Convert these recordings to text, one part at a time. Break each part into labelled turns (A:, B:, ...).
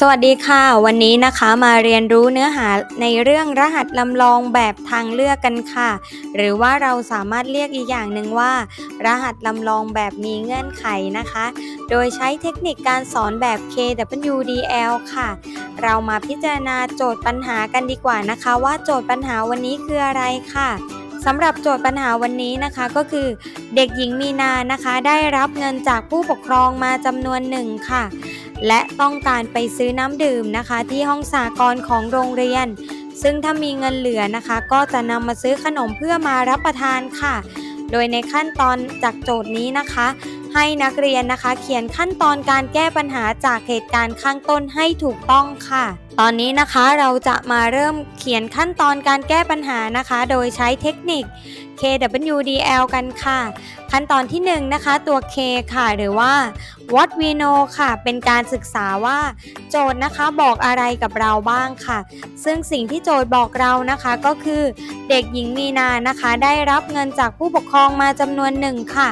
A: สวัสดีค่ะ วันนี้นะคะมาเรียนรู้เนื้อหาในเรื่องรหัสลำลองแบบทางเลือกกันค่ะ หรือว่าเราสามารถเรียกอีกอย่างหนึ่งว่า รหัสลำลองแบบมีเงื่อนไขนะคะ โดยใช้เทคนิคการสอนแบบ KWDL ค่ะ เรามาพิจารณาโจทย์ปัญหากันดีกว่านะคะ ว่าโจทย์ปัญหาวันนี้คืออะไรค่ะสำหรับโจทย์ปัญหาวันนี้นะคะก็คือ เด็กหญิงมีนานะคะ ได้รับเงินจากผู้ปกครองมาจำนวนหนึ่งค่ะ และต้องการไปซื้อน้ำดื่มนะคะ ที่ห้องสากรของโรงเรียน ซึ่งถ้ามีเงินเหลือนะคะ ก็จะนำมาซื้อขนมเพื่อมารับประทานค่ะ โดยในขั้นตอนจากโจทย์นี้นะคะ ให้นักเรียนนะคะ เขียนขั้นตอนการแก้ปัญหาจากเหตุการณ์ข้างต้นให้ถูกต้องค่ะตอนนี้นะคะเราจะมาเริ่มเขียนขั้นตอนการแก้ปัญหานะคะ โดยใช้เทคนิค KWDL กันค่ะ ขั้นตอนที่1นงนะคะตัว K ค่ะ หรือว่า what we know ค่ะ เป็นการศึกษาว่าโจทย์นะคะบอกอะไรกับเราบ้างค่ะ ซึ่งสิ่งที่โจทย์บอกเรานะคะก็คือเด็กหญิงมีนานะคะ ได้รับเงินจากผู้ปกครองมาจำนวนหนึ่งค่ะ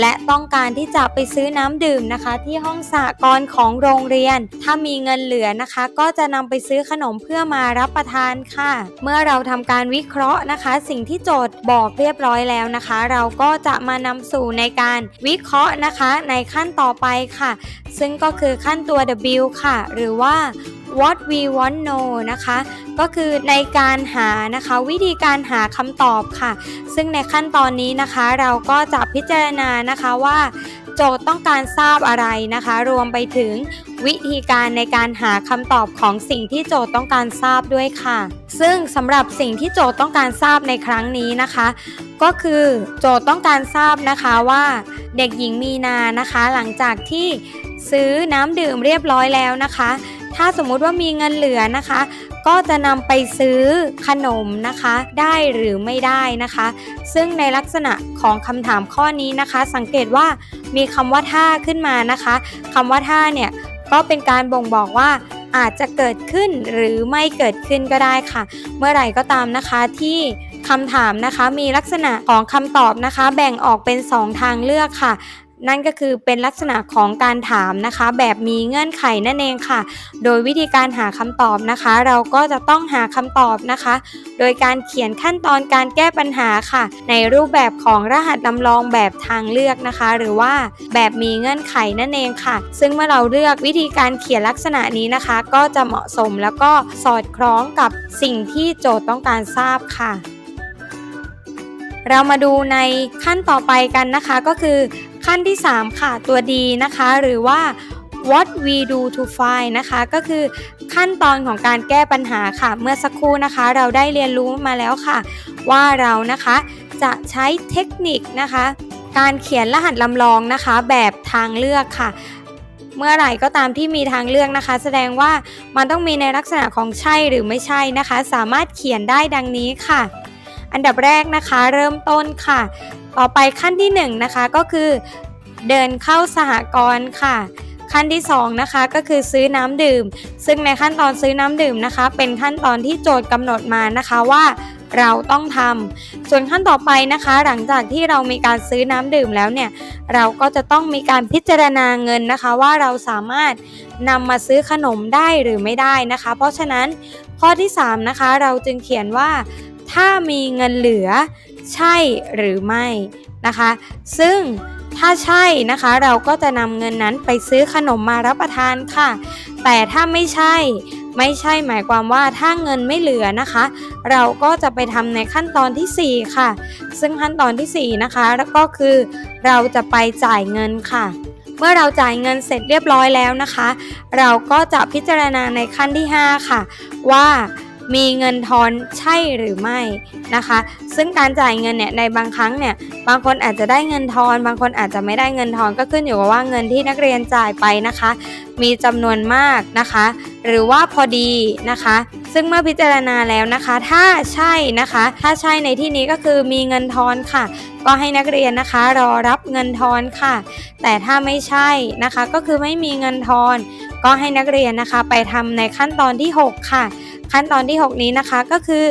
A: และต้องการที่จะไปซื้อน้ำดื่มนะคะ ที่ห้องสหกรณ์ของโรงเรียน ถ้ามีเงินเหลือนะคะ ก็จะนำไปซื้อขนมเพื่อมารับประทานค่ะ เมื่อเราทำการวิเคราะห์นะคะ สิ่งที่โจทย์บอกเรียบร้อยแล้วนะคะ เราก็จะมานำสู่ในการวิเคราะห์นะคะ ในขั้นต่อไปค่ะ ซึ่งก็คือขั้นตัว W ค่ะ หรือว่า what we want know นะคะ ก็คือในการหานะคะวิธีการหาคำตอบค่ะ ซึ่งในขั้นตอนนี้นะคะเราก็จะพิจารณานะคะว่า โจทย์ต้องการทราบอะไรนะคะ รวมไปถึงวิธีการในการหาคำตอบของสิ่งที่โจทย์ต้องการทราบด้วยค่ะ ซึ่งสำหรับสิ่งที่โจทย์ต้องการทราบในครั้งนี้นะคะ ก็คือโจทย์ต้องการทราบนะคะว่า เด็กหญิงมีนานะคะ หลังจากที่ซื้อน้ำดื่มเรียบร้อยแล้วนะคะ ถ้าสมมุติว่ามีเงินเหลือนะคะ ก็จะนำไปซื้อขนมนะคะ ได้หรือไม่ได้นะคะ ซึ่งในลักษณะของคำถามข้อนี้นะคะ สังเกตว่ามีคำว่าถ้าขึ้นมานะคะคำว่าถ้าเนี่ยก็เป็นการบ่งบอกว่าอาจจะเกิดขึ้นหรือไม่เกิดขึ้นก็ได้ค่ะ เมื่อไหร่ก็ตามนะคะที่ คำถามนะคะมีลักษณะของคำตอบนะคะ แบ่งออกเป็น 2 ทางเลือกค่ะนั่นก็คือเป็นลักษณะของการถามนะคะ แบบมีเงื่อนไขนั่นเองค่ะ โดยวิธีการหาคำตอบนะคะ เราก็จะต้องหาคำตอบนะคะ โดยการเขียนขั้นตอนการแก้ปัญหาค่ะ ในรูปแบบของรหัสลำลองแบบทางเลือกนะคะ หรือว่าแบบมีเงื่อนไขนั่นเองค่ะ ซึ่งเมื่อเราเลือกวิธีการเขียนลักษณะนี้นะคะ ก็จะเหมาะสมแล้วก็สอดคล้องกับสิ่งที่โจทย์ต้องการทราบค่ะ เรามาดูในขั้นต่อไปกันนะคะก็คือขั้นที่ 3 ค่ะตัว D นะคะ หรือว่า what we do to find นะคะ ก็คือขั้นตอนของการแก้ปัญหาค่ะ เมื่อสักครู่นะคะ เราได้เรียนรู้มาแล้วค่ะ ว่าเรานะคะจะใช้เทคนิคนะคะ การเขียนรหัสลำลองนะคะ แบบทางเลือกค่ะ เมื่อไหร่ก็ตามที่มีทางเลือกนะคะ แสดงว่ามันต้องมีในลักษณะของใช่หรือไม่ใช่นะคะ สามารถเขียนได้ดังนี้ค่ะ อันดับแรกนะคะเริ่มต้นค่ะ ต่อไปขั้นที่1นงนะคะก็คือเดินเข้าสหกรณ์ค่ะ ขั้นที่2นะคะก็คือซื้อน้ำดื่ม ซึ่งในขั้นตอนซื้อน้ำดื่มนะคะ เป็นขั้นตอนที่โจทย์กำหนดมานะคะว่าเราต้องทำส่วนขั้นต่อไปนะคะ หลังจากที่เรามีการซื้อน้ำดื่มแล้วเนี่ย เราก็จะต้องมีการพิจารณาเงินนะคะ ว่าเราสามารถนำมาซื้อขนมได้หรือไม่ได้นะคะ เพราะฉะนั้นข้อที่ 3 นะคะ เราจึงเขียนว่า ถ้ามีเงินเหลือใช่หรือไม่นะคะ ซึ่งถ้าใช่นะคะเราก็จะนำเงินนั้นไปซื้อขนมมารับประทานค่ะ แต่ถ้าไม่ใช่ไม่ใช่หมายความว่าถ้าเงินไม่เหลือนะคะ เราก็จะไปทำในขั้นตอนทีสี่4 ค่ะ ซึ่งขั้นตอนทีสี่4 นะคะแล้วก็คือเราจะไปจ่ายเงินค่ะ เมื่อเราจ่ายเงินเสร็จเรียบร้อยแล้วนะคะ เราก็จะพิจารณาในขั้นที่ 5 ค่ะ ว่า มีเงินทอนใช่หรือไม่นะคะ ซึ่งการจ่ายเงินเนี่ยในบางครั้งเนี่ยบางคนอาจจะได้เงินทอน บางคนอาจจะไม่ได้เงินทอนก็ขึ้นอยู่กับว่าเงินที่นักเรียนจ่ายไปนะคะ มีจำนวนมากนะคะ หรือว่าพอดีนะคะ ซึ่งเมื่อพิจารณาแล้วนะคะ ถ้าใช่นะคะ ถ้าใช่ในที่นี้ก็คือมีเงินทอนค่ะ ก็ให้นักเรียนนะคะ รอรับเงินทอนค่ะ แต่ถ้าไม่ใช่นะคะก็คือไม่มีเงินทอน ก็ให้นักเรียนนะคะ ไปทำในขั้นตอนที่ 6 ค่ะ ขั้นตอนที่ 6 นี้นะคะก็คือ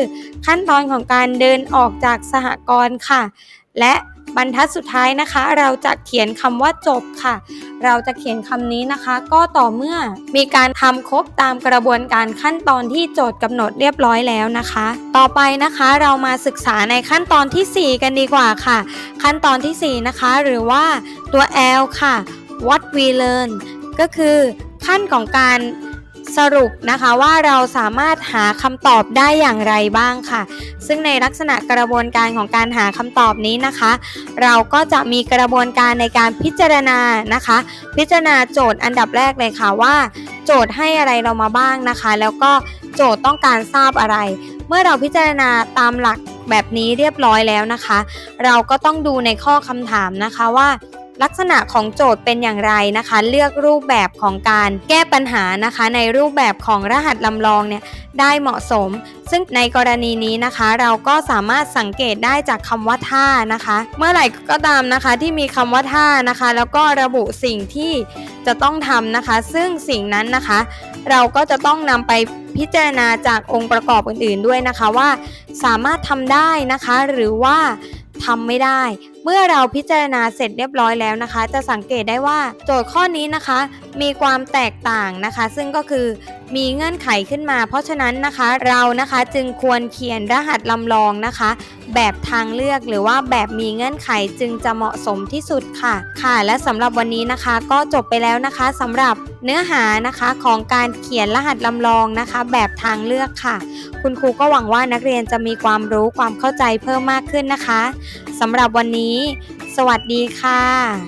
A: ขั้นตอนของการเดินออกจากสหกรณ์ค่ะ และบรรทัดสุดท้ายนะคะ เราจะเขียนคำว่าจบค่ะ เราจะเขียนคำนี้นะคะ ก็ต่อเมื่อมีการทำครบตามกระบวนการขั้นตอนที่โจทย์กำหนดเรียบร้อยแล้วนะคะ ต่อไปนะคะเรามาศึกษาในขั้นตอนทีสี่4 กันดีกว่าค่ะ ขั้นตอนทีสี่ 4 นะคะ หรือว่าตัว L ค่ะ what we learn ก็คือขั้นของการ สรุปนะคะว่าเราสามารถหาคำตอบได้อย่างไรบ้างค่ะ ซึ่งในลักษณะกระบวนการของการหาคำตอบนี้นะคะ เราก็จะมีกระบวนการในการพิจารณานะคะ พิจารณาโจทย์อันดับแรกเลยค่ะว่า โจทย์ให้อะไรเรามาบ้างนะคะ แล้วก็โจทย์ต้องการทราบอะไร เมื่อเราพิจารณาตามหลักแบบนี้เรียบร้อยแล้วนะคะ เราก็ต้องดูในข้อคำถามนะคะว่า ลักษณะของโจทย์เป็นอย่างไรนะคะ เลือกรูปแบบของการแก้ปัญหานะคะ ในรูปแบบของรหัสลำลองเนี่ยได้เหมาะสม ซึ่งในกรณีนี้นะคะ เราก็สามารถสังเกตได้จากคำว่าท่านะคะ เมื่อไหร่ก็ตามนะคะที่มีคำว่าท่านะคะ แล้วก็ระบุสิ่งที่จะต้องทำนะคะ ซึ่งสิ่งนั้นนะคะ เราก็จะต้องนำไปพิจารณาจากองค์ประกอบอื่น ๆด้วยนะคะว่า สามารถทำได้นะคะ หรือว่าทำไม่ได้ เมื่อเราพิจารณาเสร็จเรียบร้อยแล้วนะคะ จะสังเกตได้ว่าโจทย์ข้อนี้นะคะ มีความแตกต่างนะคะ ซึ่งก็คือ มีเงื่อนไขขึ้นมา เพราะฉะนั้นนะคะเรานะคะจึงควรเขียนรหัสลำลองนะคะ แบบทางเลือกหรือว่าแบบมีเงื่อนไขจึงจะเหมาะสมที่สุดค่ะ ค่ะและสำหรับวันนี้นะคะ ก็จบไปแล้วนะคะสำหรับเนื้อหานะคะของการเขียนรหัสลำลองนะคะ แบบทางเลือกค่ะ คุณครูก็หวังว่านักเรียนจะมีความรู้ความเข้าใจเพิ่มมากขึ้นนะคะสำหรับวันนี้ สวัสดีค่ะ